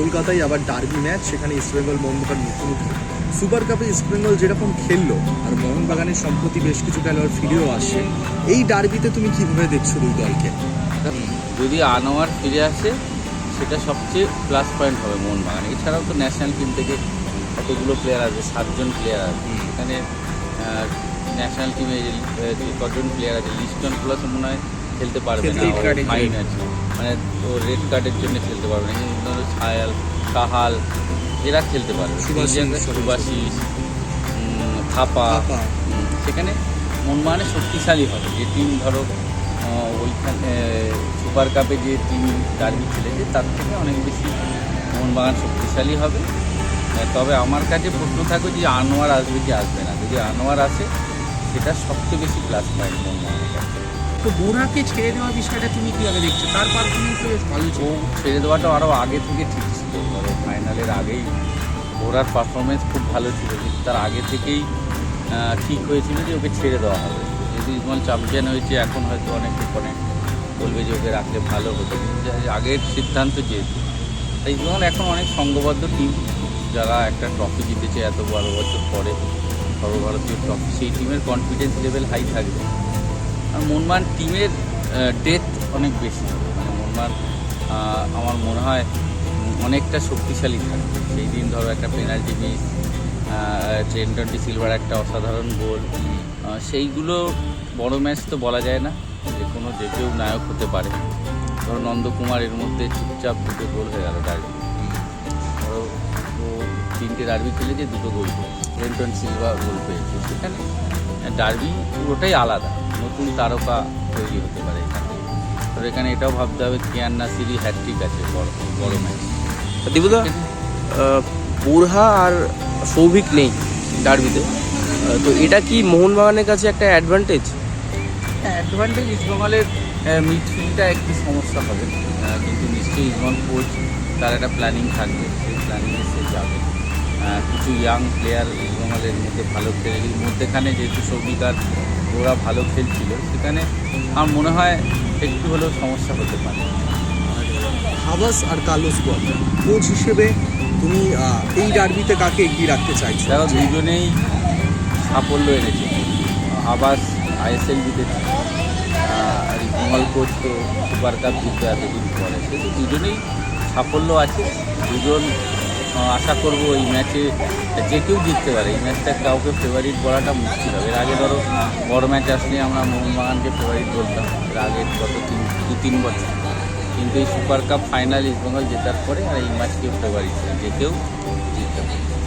কলকাতায় আবার derby match সেখানে ইস্টবেঙ্গল মোহনবাগান মুখোমুখি সুপার কাপে ইস্টবেঙ্গল যেরকম খেললো আর মোহনবাগানের সম্প্রতি বেশ কিছু খেলোয়াড় ফিরেও আসছে। এই ডার্বিতে তুমি কীভাবে দেখছ দুই দলকে? যদি আনোয়ার ফিরে আসে সেটা সবচেয়ে প্লাস পয়েন্ট হবে মোহনবাগান। এছাড়াও তো ন্যাশনাল টিম থেকে কতগুলো প্লেয়ার আছে সাতজন প্লেয়ার আছে এখানে ন্যাশনাল টিমে কজন প্লেয়ার আছে লিস্টন প্লাস মনে হয় খেলতে পারবে না ফাইন আছে মানে ও রেড কার্ডের জন্য খেলতে পারবে না। কিন্তু ধরো ছায়াল কাহাল এরা খেলতে পারবে। উম, থাপা সেখানে মনমানে শক্তিশালী হবে। যে টিম ধরো ওইখানে সুপার কাপে যে টিম ডার্বি খেলেছে তার থেকে অনেক বেশি মোহনবাগান শক্তিশালী হবে। তবে আমার কাছে প্রশ্ন থাকবে যে আনোয়ার আসবে কি আসবে না? যদি আনোয়ার আসে সেটা সবচেয়ে বেশি প্লাস পয়েন্ট মোহনবাগানের কাছে। তো বোরাকে ছেড়ে দেওয়া বিষয়টা তুমি কীভাবে দেখছ? তার পারফরমেন্স ভালো ছেড়ে দেওয়াটা আরও আগে থেকে ঠিক ছিল ফাইনালের আগেই ওরার পারফরমেন্স খুব ভালো ছিল। কিন্তু তার আগে থেকেই ঠিক হয়েছিল যে ওকে ছেড়ে দেওয়া হবে। যেহেতু ইসমাল চ্যাম্পিয়ন হয়েছে, এখন হয়তো অনেক অনেক বলবে যে ওকে রাখলে ভালো হতো। কিন্তু আগের সিদ্ধান্ত যেহেতু, তাই ইসমাল এখন অনেক সংঘবদ্ধ টিম যারা একটা ট্রফি জিতেছে এত বারো বছর পরে, সর্বভারতীয় ট্রফি সেই টিমের কনফিডেন্স লেভেল হাই থাকবে। মনমান টিমের ডেথ অনেক বেশি। মানে মনমান আমার মনে হয় অনেকটা শক্তিশালী থাকবে সেই দিন ধরো একটা penalty miss train twenty silver একটা অসাধারণ গোল সেইগুলো বড় ম্যাচ তো বলা যায় না। যে কোনো যে কেউ নায়ক হতে পারে। ধরো নন্দকুমার এর মধ্যে চুপচাপ দুটো গোল হয়ে গেল ডার্বি ধরো ও তিনটে ডার্বি খেলেছে, দুটো গোল পেয়েছে। ট্রেন্টন সিলভার গোল পেয়েছে। সেখানে ডার্বি পুরোটাই আলাদা। নতুন তারকা তৈরি হতে পারে এখানে। তবে এখানে এটাও ভাবতে হবে কিয়ান নাসিরি হ্যাট্রিক আছে বড় বড় ম্যাচ। দীপুদা বুরহা আর সৌভিক নেই ডার্বিতে। তো এটা কি মোহনবাগানের কাছে একটা অ্যাডভান্টেজ অ্যাডভান্টেজ ইস্টবেঙ্গলের মিডফিল্ডটা একটু সমস্যা হবে। কিন্তু নিশ্চয়ই ইস্টবেঙ্গল কোচ তার একটা প্ল্যানিং থাকবে। সেই প্ল্যানিংয়ে সে যাবে। কিছু ইয়াং প্লেয়ার ইস্টবেঙ্গলের মধ্যে ভালো খেলে। মধ্যেখানে যেহেতু সৌভিক আর ওরা ভালো খেলছিল। সেখানে আমার মনে হয় একটু হলেও সমস্যা হতে পারে। হাবাস আর কার্লোস গোয়াল কোচ হিসেবে তুমি এই ডার্বিতে কাকে এগিয়ে রাখতে চাইছো? দেখো দুজনেই সাফল্য এনেছে। আবাস আইএসএল জিতেছে। কমল কোচ তো সুপার কাপ জিতবে এতদিন পরে। সেহেতু দুজনেই সাফল্য আছে। দুজন আশা করব এই ম্যাচে যে কেউ জিততে পারে। এই ম্যাচটা কাউকে ফেভারিট বলাটা মুশকিল হবে। এর আগে ধরো বড় ম্যাচ আসলে আমরা মোহনবাগানকে ফেভারিট বলতাম। এর আগে গত তিন দু তিন বছর। কিন্তু এই সুপার কাপ ফাইনাল ইস্টবেঙ্গল জেতার পরে আর এই ম্যাচকেও ফেভারিট যে কেউ জিততে পারে।